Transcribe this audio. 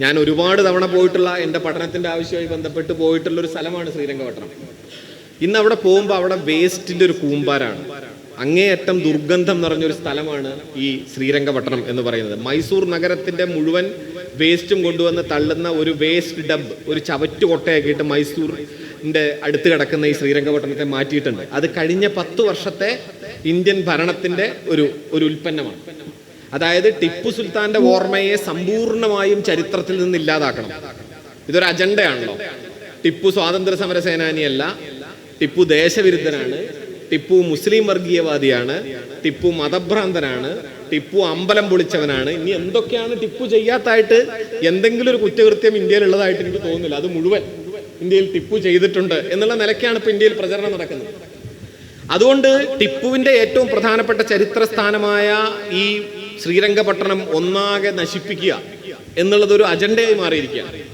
ഞാൻ ഒരുപാട് തവണ പോയിട്ടുള്ള എന്റെ പഠനത്തിന്റെ ആവശ്യമായി ബന്ധപ്പെട്ട് പോയിട്ടുള്ള ഒരു സ്ഥലമാണ് ശ്രീരംഗപട്ടണം. ഇന്ന് അവിടെ പോകുമ്പോൾ അവിടെ വേസ്റ്റിന്റെ ഒരു കൂമ്പാരാണ്. അങ്ങേയറ്റം ദുർഗന്ധം നിറഞ്ഞൊരു സ്ഥലമാണ് ഈ ശ്രീരംഗപട്ടണം എന്ന് പറയുന്നത്. മൈസൂർ നഗരത്തിന്റെ മുഴുവൻ വേസ്റ്റും കൊണ്ടുവന്ന് തള്ളുന്ന ഒരു വേസ്റ്റ് ഡബ് ഒരു ചവറ്റു കൊട്ടയാക്കിയിട്ട് മൈസൂറിന്റെ അടുത്ത് കിടക്കുന്ന ഈ ശ്രീരംഗപട്ടണത്തെ മാറ്റിയിട്ടുണ്ട്. അത് കഴിഞ്ഞ പത്ത് വർഷത്തെ ഇന്ത്യൻ ഭരണത്തിന്റെ ഒരു ഒരു ഉൽപ്പന്നമാണ്. അതായത് ടിപ്പു സുൽത്താന്റെ ഓർമ്മയെ സമ്പൂർണമായും ചരിത്രത്തിൽ നിന്ന് ഇല്ലാതാക്കണം. ഇതൊരു അജണ്ടയാണല്ലോ. ടിപ്പു സ്വാതന്ത്ര്യ സമര സേനാനിയല്ല ടിപ്പു ദേശവിരുദ്ധനാണ് ടിപ്പു മുസ്ലിം വർഗീയവാദിയാണ് ടിപ്പു മതഭ്രാന്തനാണ് ടിപ്പു അമ്പലം പൊളിച്ചവനാണ്. ഇനി എന്തൊക്കെയാണ് ടിപ്പു ചെയ്യാത്തായിട്ട്? എന്തെങ്കിലും ഒരു കുറ്റകൃത്യം ഇന്ത്യയിൽ ഉള്ളതായിട്ട് എനിക്ക് തോന്നുന്നില്ല. അത് മുഴുവൻ ഇന്ത്യയിൽ ടിപ്പു ചെയ്തിട്ടുണ്ട് എന്നുള്ള നിലയ്ക്കാണ് ഇപ്പൊ ഇന്ത്യയിൽ പ്രചരണം നടക്കുന്നത്. അതുകൊണ്ട് ടിപ്പുവിന്റെ ഏറ്റവും പ്രധാനപ്പെട്ട ചരിത്ര സ്ഥാനമായ ഈ ശ്രീരംഗപട്ടണം ഒന്നാകെ നശിപ്പിക്കുക എന്നുള്ളത് ഒരു അജണ്ടയായി മാറിയിരിക്കുകയാണ്.